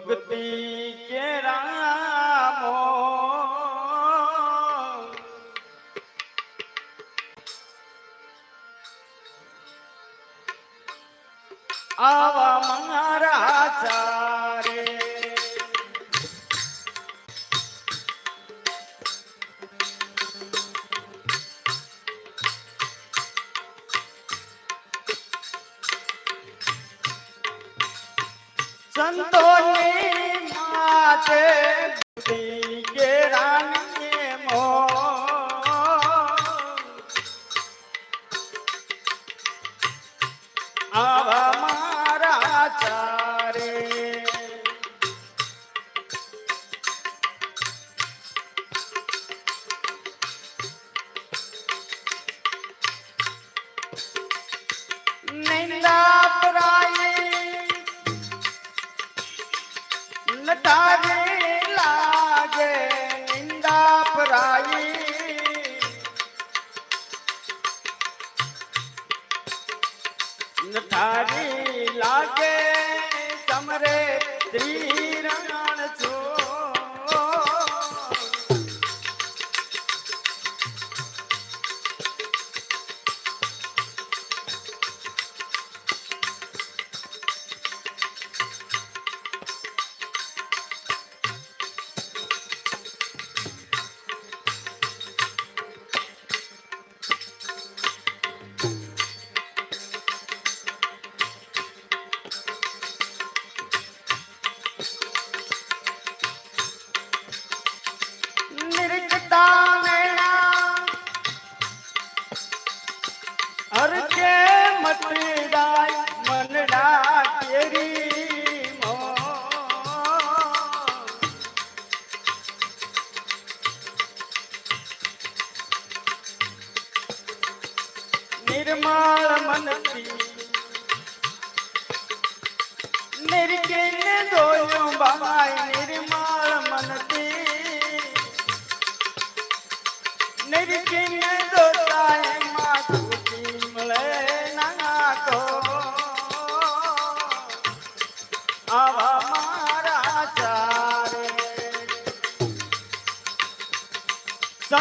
ભક્તિ Ah.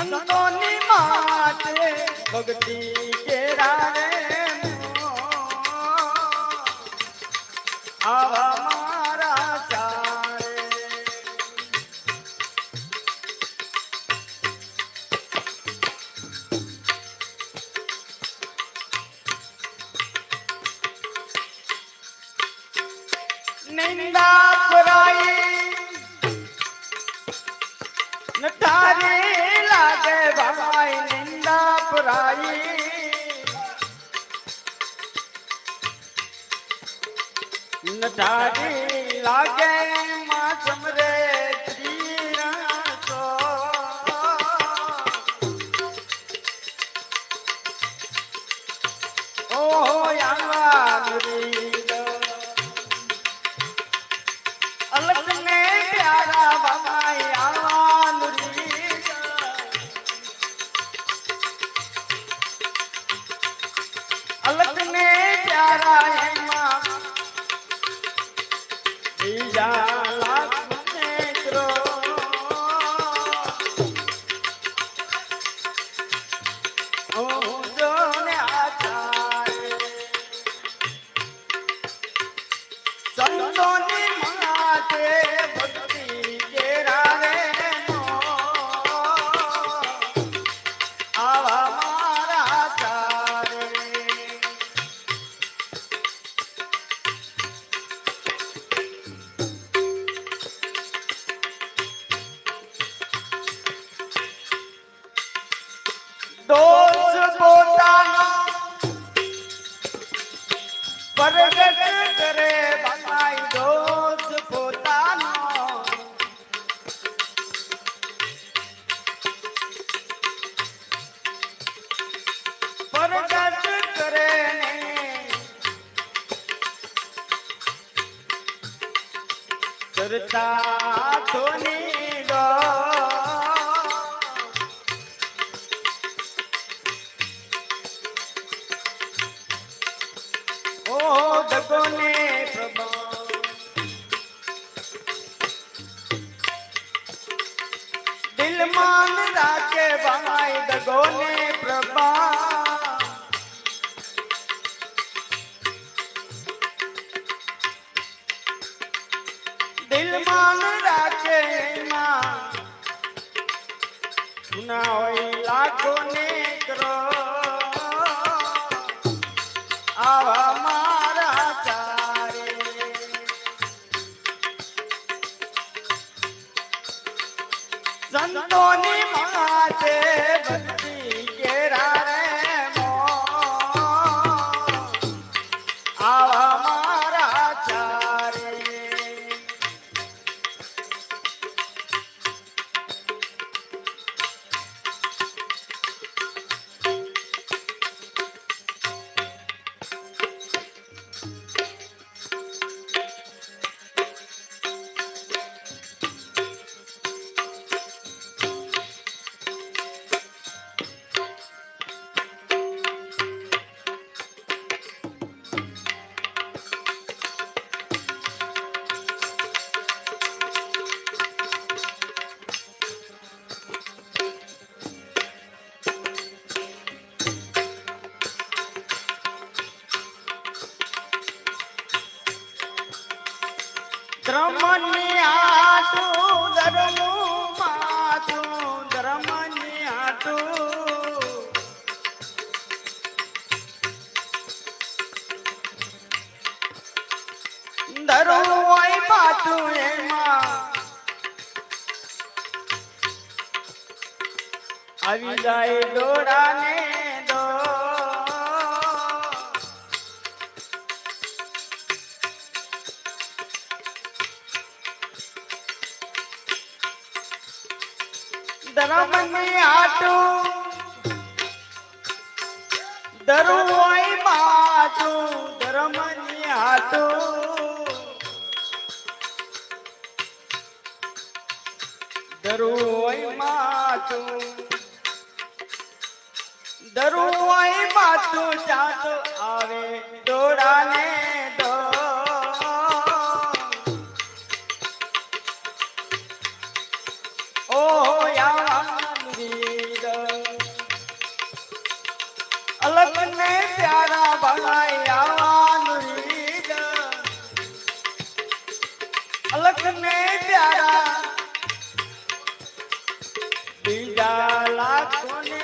સંતોની માટે ભક્તિ કેરા लागे फिरता तो नहीं દિલમાં રાખે એમાં. સુના હોય લાખો ને કરો આવી જાય દોડાને દો. ધર્મની આટું ધરું હોય માથું ધર્મની આટું. ધરું હોય માથું હોય માથું જાતો આવે દોડાને પ્યારા ભણાઈ અલગ ને પ્યારા. બીજા લાખો ને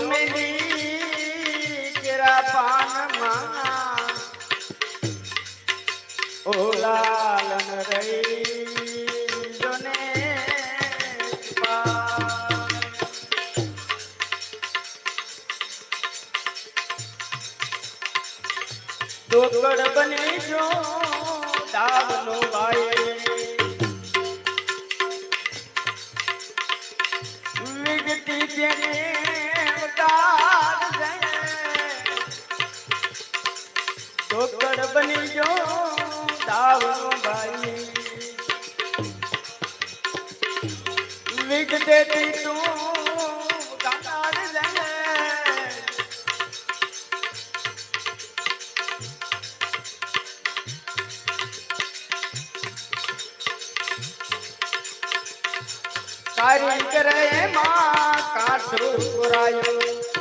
મિલી કેરા પાનમાં ઓ લાલન રહી જોને. ટોકર બની જો ચોકડ બની જો દાવનો ભાઈ. વિગતે તું કાકાર જને. કારી કરે માં કાસરું પુરાયું.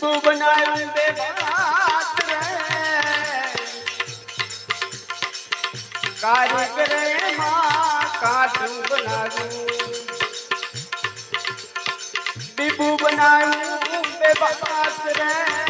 દીબુ બનાવ્યું બે ભાત રે કારીગર એમાં કાઠું બનાવ્યું. દીબુ બનાવ્યું. બે ભાત રે.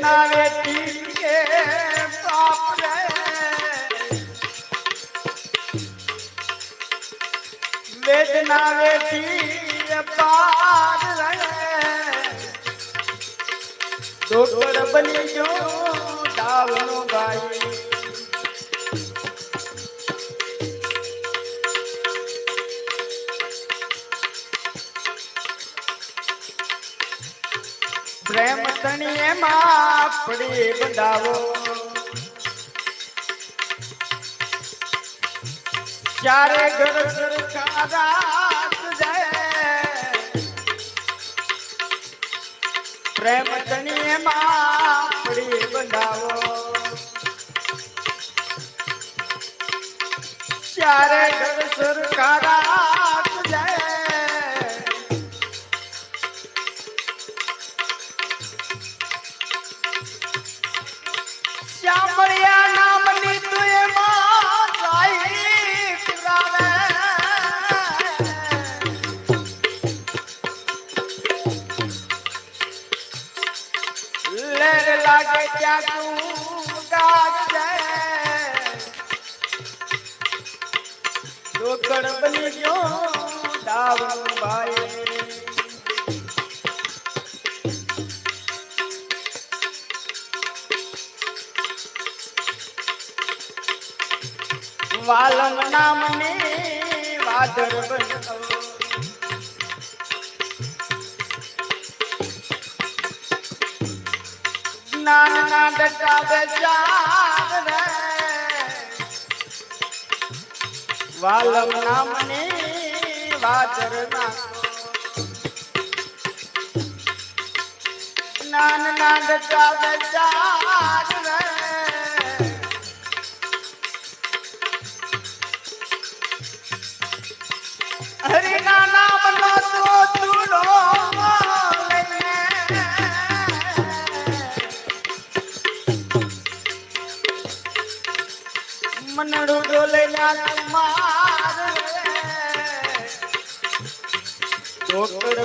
વેદના વેઠી કે બાપ રે વેદના વેઠી પાર રે ડોકર બની ગયો ડાવનો ભાઈ તણીએ માં પડી બંધાવો. ચારે ઘર સરકારા જાય? પ્રેમ તણીએ માં પડી ચારે ઘર સરકારા વાલમ નામને વાદર બનતો જ્ઞાન ના ડટા બજાર વાલમ નામને વાદર નાખો જ્ઞાન ના ડટા બેચાર મનડું ડોલે માર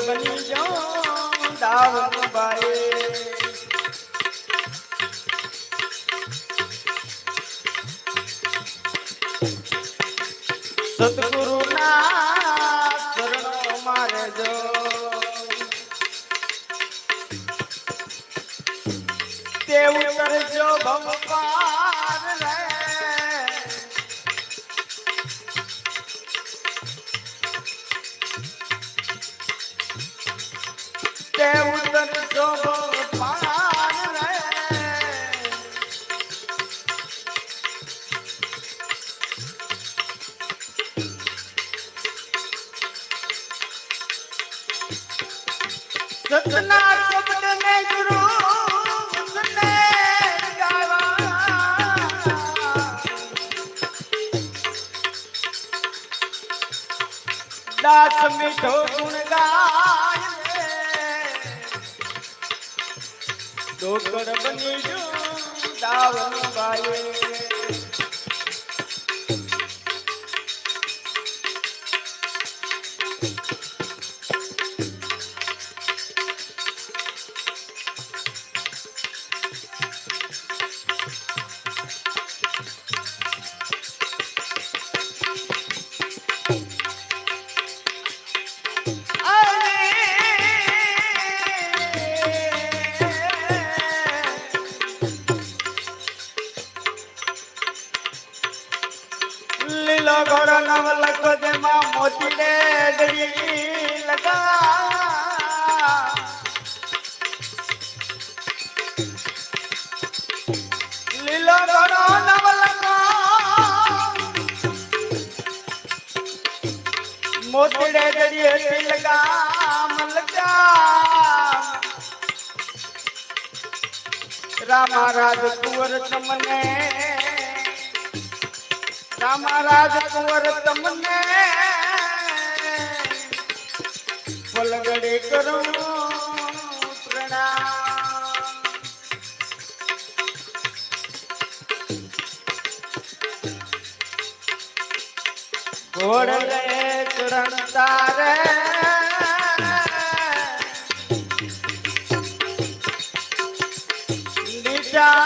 બની જાઉં દાવ બાઈ ડોકર બની જો દાવન ગાય ડગડી લગા. લીલો ડોડો નવ લગા મોતીડે ડડીએ લગા મલગા રામા રાજ કુંવર તમને. રામા રાજ કુંવર તમને. આગળ કરો પ્રણામ ઘોડલે ચડતા રે Yeah.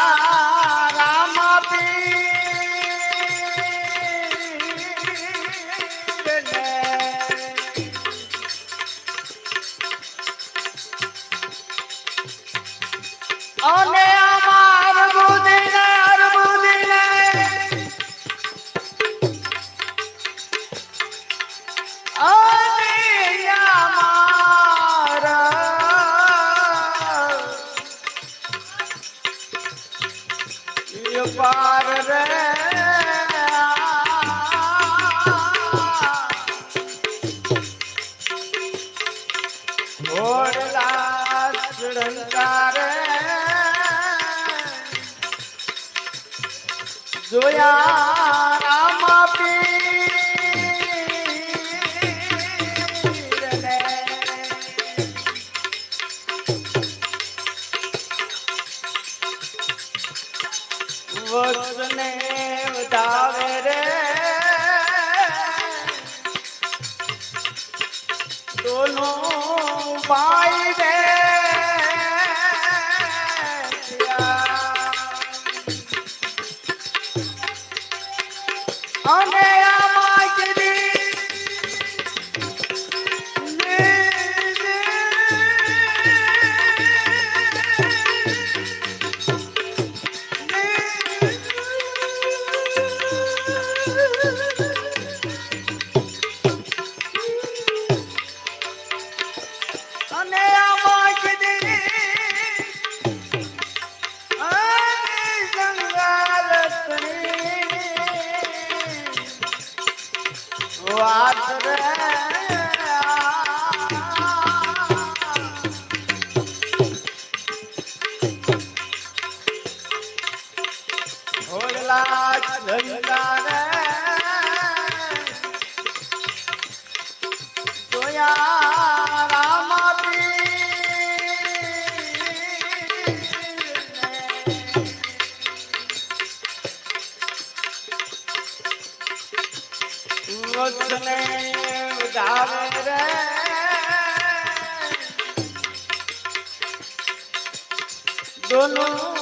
দোনো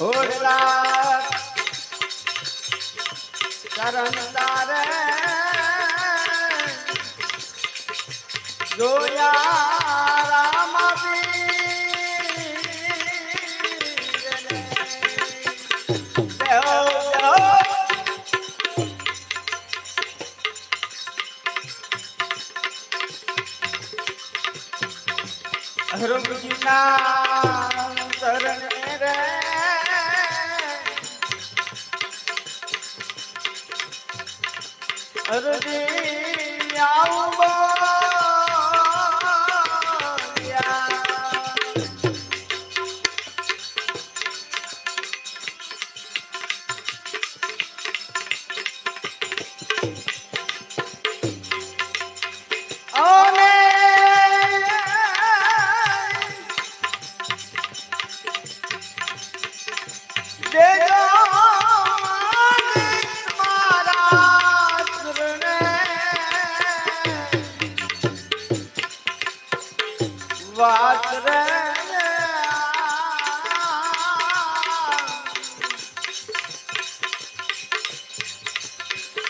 ઘોડલા કરંદારે જોયા રામ હરમજીના હરદી આવું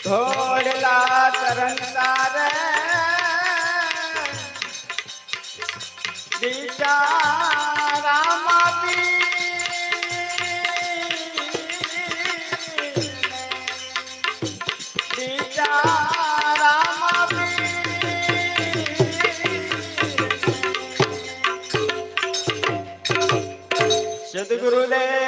ઘોડલા તરંગતા રે બિચારા સદગુરુદેવની